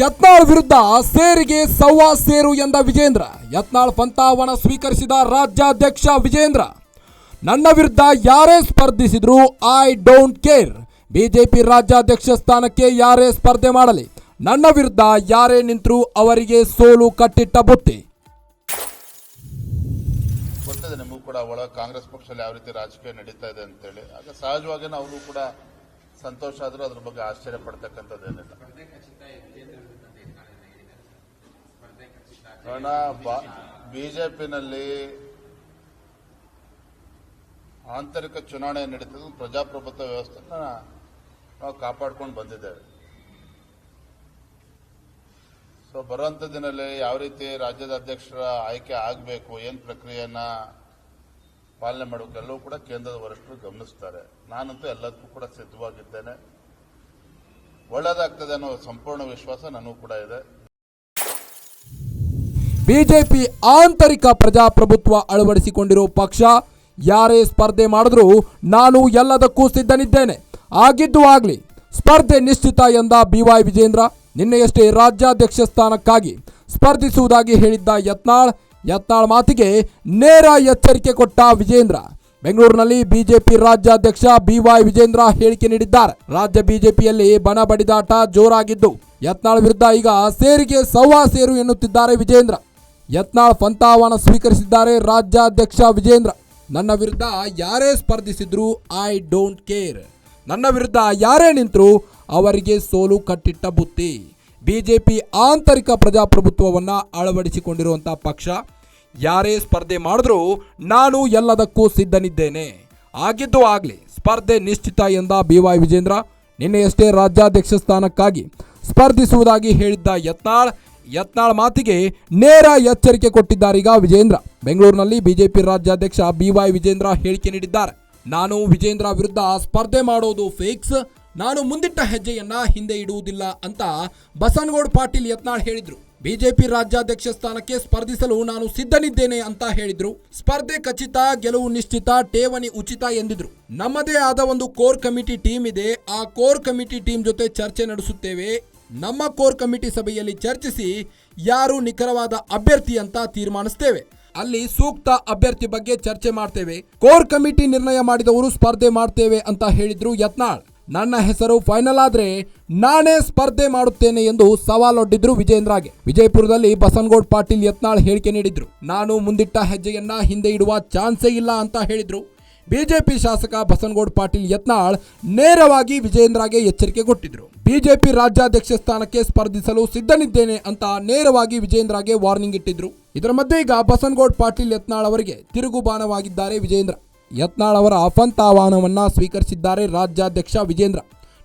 ಯತ್ನಾಳ್ ವಿರುದ್ಧ ಸೇರಿಗೆ ಸವ್ವಾ ಸೇರು ಎಂದ ವಿಜೇಂದ್ರ. ಯತ್ನಾಳ್ ಪಂತಾವನ ಸ್ವೀಕರಿಸಿದ ರಾಜ್ಯಾಧ್ಯಕ್ಷ ವಿಜೇಂದ್ರ. ನನ್ನ ವಿರುದ್ಧ ಯಾರೇ ಸ್ಪರ್ಧಿಸಿದ್ರು ಐ ಡೋಂಟ್ ಕೇರ್. ಬಿಜೆಪಿ ರಾಜ್ಯಾಧ್ಯಕ್ಷ ಸ್ಥಾನಕ್ಕೆ ಯಾರೇ ಸ್ಪರ್ಧೆ ಮಾಡಲಿ. ನನ್ನ ವಿರುದ್ಧ ಯಾರೇ ನಿಂತರೂ ಅವರಿಗೆ ಸೋಲು ಕಟ್ಟಿಟ್ಟ ಬುತ್ತಿ ಗೊತ್ತಿದೆ ನಿಮಗೂ ಕೂಡ ಒಳ ಕಾಂಗ್ರೆಸ್ ಪಕ್ಷದಲ್ಲಿ ಯಾವ ರೀತಿ ರಾಜಕೀಯ ನಡೀತಾ ಇದೆ ಅಂತೇಳಿ. ಆಗ ಸಹಜವಾಗಿ ಅವರು ಕೂಡ ಸಂತೋಷ ಆದರೂ ಅದ್ರ ಬಗ್ಗೆ ಆಶ್ಚರ್ಯ ಪಡ್ತಕ್ಕಂಥದ್ದೇನಿಲ್ಲ ಕಾರಣ ಬಿಜೆಪಿನಲ್ಲಿ ಆಂತರಿಕ ಚುನಾವಣೆ ನಡೀತದೆ, ಪ್ರಜಾಪ್ರಭುತ್ವ ವ್ಯವಸ್ಥೆನ ನಾವು ಕಾಪಾಡ್ಕೊಂಡು ಬಂದಿದ್ದೇವೆ. ಸೊ ಬರುವಂತ ದಿನದಲ್ಲಿ ಯಾವ ರೀತಿ ರಾಜ್ಯದ ಅಧ್ಯಕ್ಷರ ಆಯ್ಕೆ ಆಗಬೇಕು, ಏನು ಪ್ರಕ್ರಿಯೆಯನ್ನ ಪಾಲನೆ ಮಾಡಬೇಕು, ಎಲ್ಲವೂ ಕೂಡ ಕೇಂದ್ರದ ವರಿಷ್ಠರು ಗಮನಿಸ್ತಾರೆ. ನಾನಂತೂ ಎಲ್ಲದಕ್ಕೂ ಕೂಡ ಸಿದ್ಧವಾಗಿದ್ದೇನೆ. ಒಳ್ಳೇದಾಗ್ತದೆ ಅನ್ನೋ ಸಂಪೂರ್ಣ ವಿಶ್ವಾಸ ನನಗೂ ಕೂಡ ಇದೆ. ಬಿಜೆಪಿ ಆಂತರಿಕ ಪ್ರಜಾಪ್ರಭುತ್ವ ಅಳವಡಿಸಿಕೊಂಡಿರೋ ಪಕ್ಷ ಯಾರೇ ಸ್ಪರ್ಧೆ ಮಾಡಿದ್ರೂ ನಾನು ಎಲ್ಲದಕ್ಕೂ ಸಿದ್ಧನಿದ್ದೇನೆ. ಆಗಿದ್ದು ಆಗಲಿ, ಸ್ಪರ್ಧೆ ನಿಶ್ಚಿತ ಎಂದ ಬಿವೈ ವಿಜೇಂದ್ರ ನಿನ್ನೆಯಷ್ಟೇ ರಾಜ್ಯಾಧ್ಯಕ್ಷ ಸ್ಥಾನಕ್ಕಾಗಿ ಸ್ಪರ್ಧಿಸುವುದಾಗಿ ಹೇಳಿದ್ದ ಯತ್ನಾಳ್ ಯತ್ನಾಳ್ ಮಾತಿಗೆ ನೇರ ಎಚ್ಚರಿಕೆ ಕೊಟ್ಟ ವಿಜೇಂದ್ರ. ಬೆಂಗಳೂರಿನಲ್ಲಿ ಬಿಜೆಪಿ ರಾಜ್ಯಾಧ್ಯಕ್ಷ ಬಿವೈ ವಿಜೇಂದ್ರ ಹೇಳಿಕೆ ನೀಡಿದ್ದಾರೆ. ರಾಜ್ಯ ಬಿಜೆಪಿಯಲ್ಲಿ ಬಣ ಬಡಿದಾಟ ಜೋರಾಗಿದ್ದು, ಯತ್ನಾಳ್ ವಿರುದ್ಧ ಈಗ ಸೇರಿಗೆ ಸವ್ವಾ ಸೇರು ಎನ್ನುತ್ತಿದ್ದಾರೆ ವಿಜೇಂದ್ರ. ಯತ್ನಾಳ್ ಫಂತಾವನ ಸ್ವೀಕರಿಸಿದ್ದಾರೆ ರಾಜ್ಯಾಧ್ಯಕ್ಷ ವಿಜೇಂದ್ರ. ನನ್ನ ವಿರುದ್ಧ ಯಾರೇ ಸ್ಪರ್ಧಿಸಿದ್ರು ಐ ಡೋಂಟ್ ಕೇರ್ ನನ್ನ ವಿರುದ್ಧ ಯಾರೇ ನಿಂತರೂ ಅವರಿಗೆ ಸೋಲು ಕಟ್ಟಿಟ್ಟ ಬುತ್ತಿ. ಬಿಜೆಪಿ ಆಂತರಿಕ ಪ್ರಜಾಪ್ರಭುತ್ವವನ್ನು ಅಳವಡಿಸಿಕೊಂಡಿರುವಂಥ ಪಕ್ಷ. ಯಾರೇ ಸ್ಪರ್ಧೆ ಮಾಡಿದ್ರೂ ನಾನು ಎಲ್ಲದಕ್ಕೂ ಸಿದ್ಧನಿದ್ದೇನೆ. ಆಗಿದ್ದು ಆಗಲಿ, ಸ್ಪರ್ಧೆ ನಿಶ್ಚಿತ ಎಂದ ಬಿ ವೈ ವಿಜೇಂದ್ರ. ನಿನ್ನೆಯಷ್ಟೇ ರಾಜ್ಯಾಧ್ಯಕ್ಷ ಸ್ಥಾನಕ್ಕಾಗಿ ಸ್ಪರ್ಧಿಸುವುದಾಗಿ ಹೇಳಿದ್ದ ಯತ್ನಾಳ್ ಯತ್ನಾಳ್ ಮಾತಿಗೆ ನೇರ ಎಚ್ಚರಿಕೆ ಕೊಟ್ಟಿದ್ದಾರೆ ಈಗ ವಿಜೇಂದ್ರ. ಬೆಂಗಳೂರಿನಲ್ಲಿ ಬಿಜೆಪಿ ರಾಜ್ಯಾಧ್ಯಕ್ಷ ಬಿ ವೈ ವಿಜೇಂದ್ರ ಹೇಳಿಕೆ ನೀಡಿದ್ದಾರೆ. ನಾನು ವಿಜೇಂದ್ರ ವಿರುದ್ಧ ಸ್ಪರ್ಧೆ ಮಾಡೋದು ಫೇಕ್ಸ್. ನಾನು ಮುಂದಿಟ್ಟ ಹೆಜ್ಜೆಯನ್ನ ಹಿಂದೆ ಇಡುವುದಿಲ್ಲ ಅಂತ ಬಸನಗೌಡ ಪಾಟೀಲ್ ಯತ್ನಾಳ್ ಹೇಳಿದ್ರು. ಬಿಜೆಪಿ ರಾಜ್ಯಾಧ್ಯಕ್ಷ ಸ್ಥಾನಕ್ಕೆ ಸ್ಪರ್ಧಿಸಲು ನಾನು ಸಿದ್ಧನಿದ್ದೇನೆ ಅಂತ ಹೇಳಿದ್ರು. ಸ್ಪರ್ಧೆ ಖಚಿತ, ಗೆಲುವು ನಿಶ್ಚಿತ, ಠೇವಣಿ ಉಚಿತ ಎಂದಿದ್ರು. ನಮ್ಮದೇ ಆದ ಒಂದು ಕೋರ್ ಕಮಿಟಿ ಟೀಮ್ ಇದೆ. ಆ ಕೋರ್ ಕಮಿಟಿ ಟೀಮ್ ಜೊತೆ ಚರ್ಚೆ ನಡೆಸುತ್ತೇವೆ. ನಮ್ಮ ಕೋರ್ ಕಮಿಟಿ ಸಭೆಯಲ್ಲಿ ಚರ್ಚಿಸಿ ಯಾರು ನಿಖರವಾದ ಅಭ್ಯರ್ಥಿ ಅಂತ ತೀರ್ಮಾನಿಸ್ತೇವೆ. ಅಲ್ಲಿ ಸೂಕ್ತ ಅಭ್ಯರ್ಥಿ ಬಗ್ಗೆ ಚರ್ಚೆ ಮಾಡ್ತೇವೆ. ಕೋರ್ ಕಮಿಟಿ ನಿರ್ಣಯ ಮಾಡಿದವರು ಸ್ಪರ್ಧೆ ಮಾಡ್ತೇವೆ ಅಂತ ಹೇಳಿದ್ರು ಯತ್ನಾಳ್. ನನ್ನ ಹೆಸರು ಫೈನಲ್ ಆದ್ರೆ ನಾನೇ ಸ್ಪರ್ಧೆ ಮಾಡುತ್ತೇನೆ ಎಂದು ಸವಾಲೊಡ್ಡಿದ್ರು ವಿಜೇಂದ್ರಗೆ. ವಿಜಯಪುರದಲ್ಲಿ ಬಸನ್ಗೌಡ್ ಪಾಟೀಲ್ ಯತ್ನಾಳ್ ಹೇಳಿಕೆ ನೀಡಿದ್ರು. ನಾನು ಮುಂದಿಟ್ಟ ಹೆಜ್ಜೆಯನ್ನ ಹಿಂದೆ ಇಡುವ ಚಾನ್ಸೇ ಇಲ್ಲ ಅಂತ ಹೇಳಿದ್ರು. ಬಿಜೆಪಿ ಶಾಸಕ ಬಸನಗೌಡ ಪಾಟೀಲ್ ಯತ್ನಾಳ್ ನೇರವಾಗಿ ವಿಜೇಂದ್ರಗೆ ಎಚ್ಚರಿಕೆ ಕೊಟ್ಟಿದ್ರು. ಬಿಜೆಪಿ ರಾಜ್ಯಾಧ್ಯಕ್ಷ ಸ್ಥಾನಕ್ಕೆ ಸ್ಪರ್ಧಿಸಲು ಸಿದ್ಧನಿದ್ದೇನೆ ಅಂತ ನೇರವಾಗಿ ವಿಜೇಂದ್ರಗೆ ವಾರ್ನಿಂಗ್ ಇಟ್ಟಿದ್ರು. ಇದರ ಮಧ್ಯೆ ಈಗ ಬಸನಗೌಡ ಪಾಟೀಲ್ ಯತ್ನಾಳ್ ಅವರಿಗೆ ತಿರುಗುಬಾಣವಾಗಿದ್ದಾರೆ ವಿಜೇಂದ್ರ ಯತ್ನಾಳ್ ಅವರ ಆಹ್ವಾನವನ್ನ ಸ್ವೀಕರಿಸಿದ್ದಾರೆ ರಾಜ್ಯಾಧ್ಯಕ್ಷ ವಿಜೇಂದ್ರ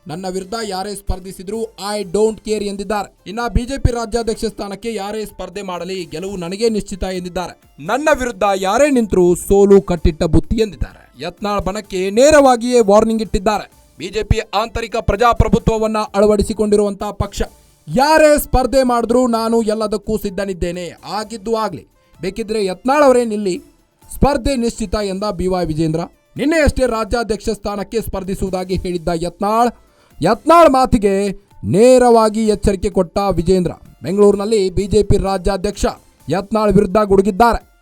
ನನ್ನ ವಿರುದ್ಧ ಯಾರೇ ಸ್ಪರ್ಧಿಸಿದ್ರು ಐ ಡೋಂಟ್ ಕೇರ್ ಎಂದಿದ್ದಾರೆ. ಇನ್ನ ಬಿಜೆಪಿ ರಾಜ್ಯಾಧ್ಯಕ್ಷ ಸ್ಥಾನಕ್ಕೆ ಯಾರೇ ಸ್ಪರ್ಧೆ ಮಾಡಲಿ, ಗೆಲುವು ನನಗೆ ನಿಶ್ಚಿತ ಎಂದಿದ್ದಾರೆ. ನನ್ನ ವಿರುದ್ಧ ಯಾರೇ ನಿಂತರೂ ಸೋಲು ಕಟ್ಟಿಟ್ಟ ಬುತ್ತಿ ಎಂದಿದ್ದಾರೆ. ಯತ್ನಾಳ್ ಬಣಕ್ಕೆ ನೇರವಾಗಿಯೇ ವಾರ್ನಿಂಗ್ ಇಟ್ಟಿದ್ದಾರೆ. ಬಿಜೆಪಿ ಆಂತರಿಕ ಪ್ರಜಾಪ್ರಭುತ್ವವನ್ನ ಅಳವಡಿಸಿಕೊಂಡಿರುವಂತಹ ಪಕ್ಷ. ಯಾರೇ ಸ್ಪರ್ಧೆ ಮಾಡಿದ್ರೂ ನಾನು ಎಲ್ಲದಕ್ಕೂ ಸಿದ್ಧನಿದ್ದೇನೆ. ಆಗಿದ್ದು ಆಗ್ಲಿ. ಬೇಕಿದ್ರೆ ಯತ್ನಾಳ್ ಅವರೇ ನಿಲ್ಲಿ. ಸ್ಪರ್ಧೆ ನಿಶ್ಚಿತ ಎಂದ ಬಿ ವೈ ವಿಜೇಂದ್ರ. ನಿನ್ನೆಯಷ್ಟೇ ರಾಜ್ಯಾಧ್ಯಕ್ಷ ಸ್ಥಾನಕ್ಕೆ ಸ್ಪರ್ಧಿಸುವುದಾಗಿ ಹೇಳಿದ್ದ ಯತ್ನಾಳ್ ಯತ್ನಾಳ್ ಮಾತಿಗೆ ನೇರವಾಗಿ ಎಚ್ಚರಿಕೆ ಕೊಟ್ಟ ವಿಜೇಂದ್ರ. ಬೆಂಗಳೂರಿನಲ್ಲಿ ಬಿಜೆಪಿ ರಾಜ್ಯಾಧ್ಯಕ್ಷ ಯತ್ನಾಳ್ ವಿರುದ್ಧ ಗುಡುಗಿದ್ದಾರೆ.